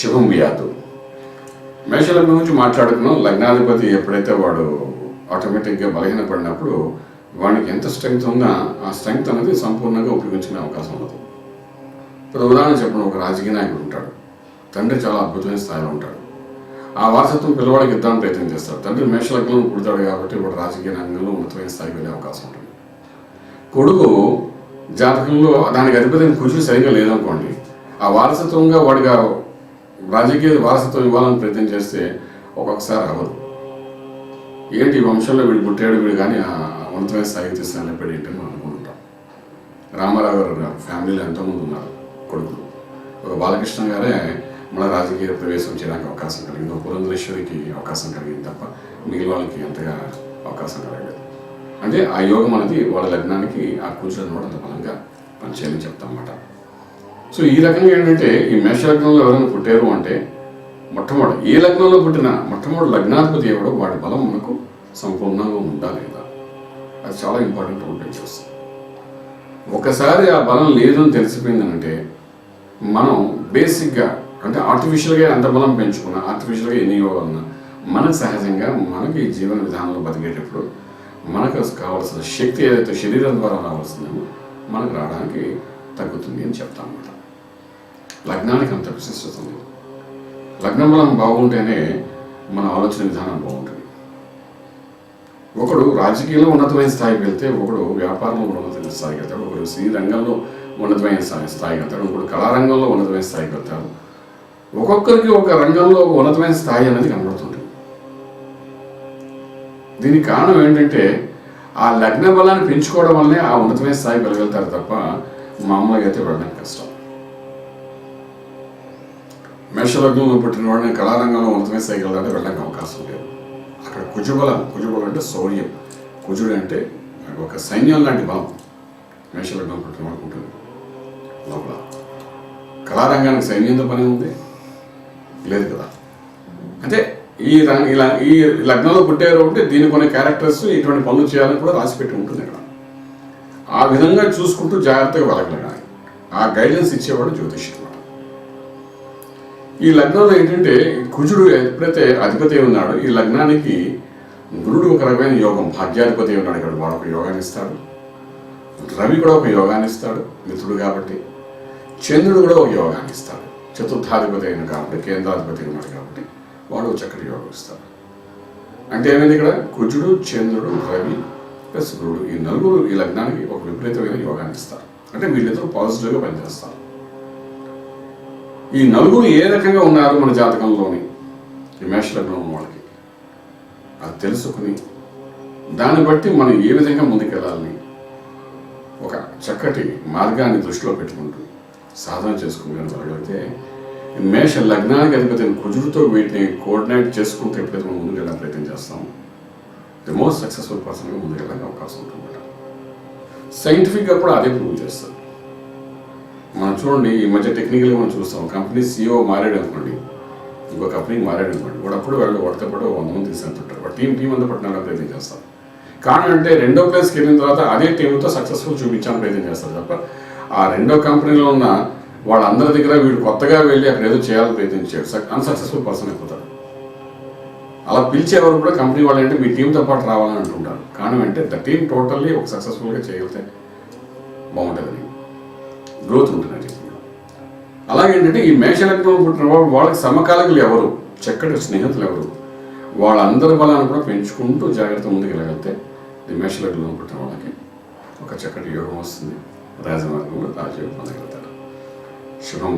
శుభం వ్యాధు మేషలగ్నం గురించి మాట్లాడుకున్నాం. లగ్నాధిపతి ఎప్పుడైతే వాడు ఆటోమేటిక్గా బలహీనపడినప్పుడు వాడికి ఎంత స్ట్రెంగ్త్ ఉన్నా ఆ స్ట్రెంగ్త్ అనేది సంపూర్ణంగా ఉపయోగించుకునే అవకాశం ఉండదు. ఇప్పుడు ఉదాహరణ చెప్పిన ఒక రాజకీయ నాయకుడు ఉంటాడు. తండ్రి చాలా అద్భుతమైన స్థాయిలో ఉంటాడు. ఆ వారసత్వం పిల్లవాడికి ఇద్దామని ప్రయత్నం చేస్తాడు. తండ్రి మేషలగ్నం పుడతాడు కాబట్టి వాడు రాజకీయ రంగంలో ఉన్నతమైన స్థాయికి వెళ్ళే అవకాశం ఉంటుంది. కొడుకు జాతకంలో దానికి అధిపతిని కృషి సరిగా లేదనుకోండి. ఆ వారసత్వంగా వాడిగా రాజకీయ వారసత్వం ఇవ్వాలని ప్రయత్నం చేస్తే ఒక్కొక్కసారి అవ్వదు. ఏంటి ఈ వంశంలో వీడు పుట్టాడు వీడు కానీ ఆ ఉన్నతమైన స్థాయికి తీసుకుని ఏంటి ఏంటని మనం అనుకుంటాం రామారావు గారు ఫ్యామిలీలో ఎంతోమంది ఉన్నారు కొడుకులు. ఒక బాలకృష్ణ గారే మన రాజకీయ ప్రవేశం చేయడానికి అవకాశం కలిగింది. ఒక పురంధరేశ్వరికి అవకాశం కలిగింది తప్ప మిగిలిన వాళ్ళకి ఎంతగా అవకాశం కలగలేదు. అంటే ఆ యోగం అనేది వాళ్ళ లగ్నానికి ఆ కూర్చొని కూడా అంత బలంగా పనిచేయాలని చెప్తాం అన్నమాట. సో ఈ రకంగా ఏంటంటే ఈ మేషలగ్నంలో ఎవరైనా పుట్టారు అంటే మొట్టమొదటి ఏ లగ్నంలో పుట్టిన మొట్టమొదటి లగ్నాధిపతి ఎవడో వాడి బలం మనకు సంపూర్ణంగా ఉందా లేదా అది చాలా ఇంపార్టెంట్ రోల్ చూస్తాం ఒకసారి ఆ బలం లేదని అని తెలిసిపోయిందంటే మనం బేసిక్గా అంటే ఆర్టిఫిషియల్గా ఎంత బలం పెంచుకున్నా ఆర్టిఫిషియల్గా ఎన్ని యోగాలున్నా మనకు సహజంగా మనకి ఈ జీవన విధానంలో బతికేటప్పుడు మనకు కావాల్సిన శక్తి ఏదైతే శరీరం ద్వారా రావాల్సిందో మనకు రావడానికి తగ్గుతుంది అని చెప్తా అన్నమాట. లగ్నానికి అంత విశిష్టత ఉంది. లగ్నం బలం బాగుంటేనే మన ఆలోచన విధానం బాగుంటుంది. ఒకడు రాజకీయంలో ఉన్నతమైన స్థాయికి వెళ్తే ఒకడు వ్యాపారంలో ఉన్నతమైన స్థాయికి వెళ్తాడు ఒకడు సినీ రంగంలో ఉన్నతమైన స్థాయి స్థాయికి వెళ్తాడు ఒకడు కళారంగంలో ఉన్నతమైన స్థాయికి వెళ్తాడు. ఒక్కొక్కరికి ఒక రంగంలో ఒక ఉన్నతమైన స్థాయి అనేది కనబడుతుంది. దీనికి కారణం ఏంటంటే ఆ లగ్న బలాన్ని పెంచుకోవడం వల్లనే ఆ ఉన్నతమైన స్థాయికి వెళ్ళగలుగుతారు తప్ప మామూలుగా అయితే వెళ్ళడం కష్టం. మేషలగ్నంలో పుట్టిన వాడిని కళారంగంలో ఉన్నతమైన స్థాయికి వెళ్ళడానికి అవకాశం లేదు. అక్కడ కుజుబలం కుజుబలం అంటే శౌర్యం. కుజుడు అంటే ఒక సైన్యం లాంటి బలం మేషలగ్నం పుట్టిన వాడికి ఉంటుంది లోపల. కళారంగానికి సైన్యంతో పని ఉంది? లేదు కదా. అంటే ఈ రంగ ఇలా ఈ లగ్నంలో పుట్టారు అంటే దీని కొన్ని క్యారెక్టర్స్ ఇటువంటి పనులు చేయాలని కూడా రాసిపెట్టి ఉంటుంది ఇక్కడ ఆ విధంగా చూసుకుంటూ జాగ్రత్తగా వెళ్ళగలగాలి ఆ గైడెన్స్ ఇచ్చేవాడు జ్యోతిష్యం ఈ లగ్నంలో ఏంటంటే కుజుడు ఎప్పుడైతే అధిపతి ఉన్నాడు ఉన్నాడో ఈ లగ్నానికి గురుడు ఒక రకమైన యోగం భాగ్యాధిపతి ఉన్నాడు. ఇక్కడ వాడు ఒక యోగాన్ని ఇస్తాడు. రవి కూడా ఒక యోగాన్ని ఇస్తాడు. మిత్రుడు కాబట్టి. చంద్రుడు కూడా ఒక యోగాన్ని ఇస్తాడు. చతుర్థాధిపతి అయిన కాబట్టి కేంద్రాధిపతి ఉన్నాడు కాబట్టి వాడు చక్కటి యోగం ఇస్తాడు. అంటే ఏమైంది ఇక్కడ? కుజుడు చంద్రుడు రవి ప్లస్ గురుడు ఈ నలుగురు ఈ లగ్నానికి ఒక విపరీతమైన యోగాన్ని ఇస్తారు. అంటే వీళ్ళిద్దరూ పాజిటివ్గా పనిచేస్తారు. ఈ నలుగురు ఏ రకంగా ఉన్నారు మన జాతకంలోని? ఈ మేష ఉన్న వాళ్ళకి. అది తెలుసుకుని దాన్ని బట్టి మనం ఏ విధంగా ముందుకెళ్ళాలని ఒక చక్కటి మార్గాన్ని దృష్టిలో పెట్టుకుంటూ సాధన చేసుకుని కనుక వెళ్ళగలిగితే ఈ మేష లగ్నానికి అధిపతిని కుజుడితో వీటిని కోఆర్డినేట్ చేసుకుంటూ ఎప్పుడైతే మనం ముందుకెళ్ళే ప్రయత్నం చేస్తాము ది మోస్ట్ సక్సెస్ఫుల్ పర్సన్గా ముందుకెళ్ళడానికి అవకాశం ఉంటుంది సైంటిఫిక్గా కూడా అదే ప్రూవ్ చేస్తుంది మనం చూడండి ఈ మధ్య టెక్నికల్గా మనం చూస్తాం కంపెనీ సీఈఓ మారాడు అనుకోండి ఇంకో కంపెనీకి మారాడు అనుకోండి వాడు అప్పుడు వాళ్ళు వాడితో పాటు వంద మంది తీసుకుంటుంటారు వాడు టీం టీం అంతా పట్టడానికి ప్రయత్నం చేస్తారు కానీ అంటే రెండో ప్లేస్కి వెళ్ళిన తర్వాత అదే టీంతో సక్సెస్ఫుల్ చూపించాలని ప్రయత్నం చేస్తారు తప్ప ఆ రెండో కంపెనీలో ఉన్న వాళ్ళందరి దగ్గర వీడు కొత్తగా వెళ్ళి అక్కడ ఏదో చేయాలని ప్రయత్నించాడు అన్సక్సెస్ఫుల్ పర్సన్ అయిపోతాడు. అలా పిలిచేవారు కూడా కంపెనీ వాళ్ళు అంటే మీ టీంతో పాటు రావాలని అంటుంటారు. కానీ అంటే ద టీమ్ టోటల్లీ ఒక సక్సెస్ఫుల్గా చేయగలితే బాగుంటుందని గ్రోత్ ఉంటుంది అది అలాగే ఏంటంటే ఈ మేషలగ్నంలో పుట్టిన వాళ్ళు వాళ్ళకి సమకాలకులు ఎవరు? చక్కటి స్నేహితులు ఎవరు? వాళ్ళందరి బలాన్ని కూడా పెంచుకుంటూ జాగ్రత్త ముందుకెళ్ళగలిగితే ఈ మేషలగ్నంలో పుట్టిన వాళ్ళకి ఒక చక్కటి యోగం వస్తుంది. రాజమార్గంలో రాజయోగం పొందగలుగుతారు. శుభం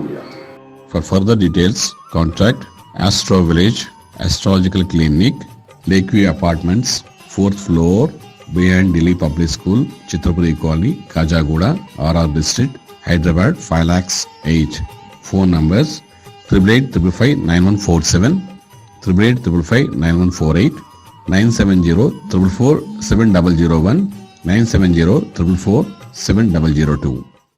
for further details contract astro village astrological clinic lake apartments fourth floor behind Delhi public school Chitrapuri colony Khajaguda RR district Hyderabad, 5 lakhs 8. Phone numbers 8885 9147, 8855 9148, 970 444 7001, 970 444 7002.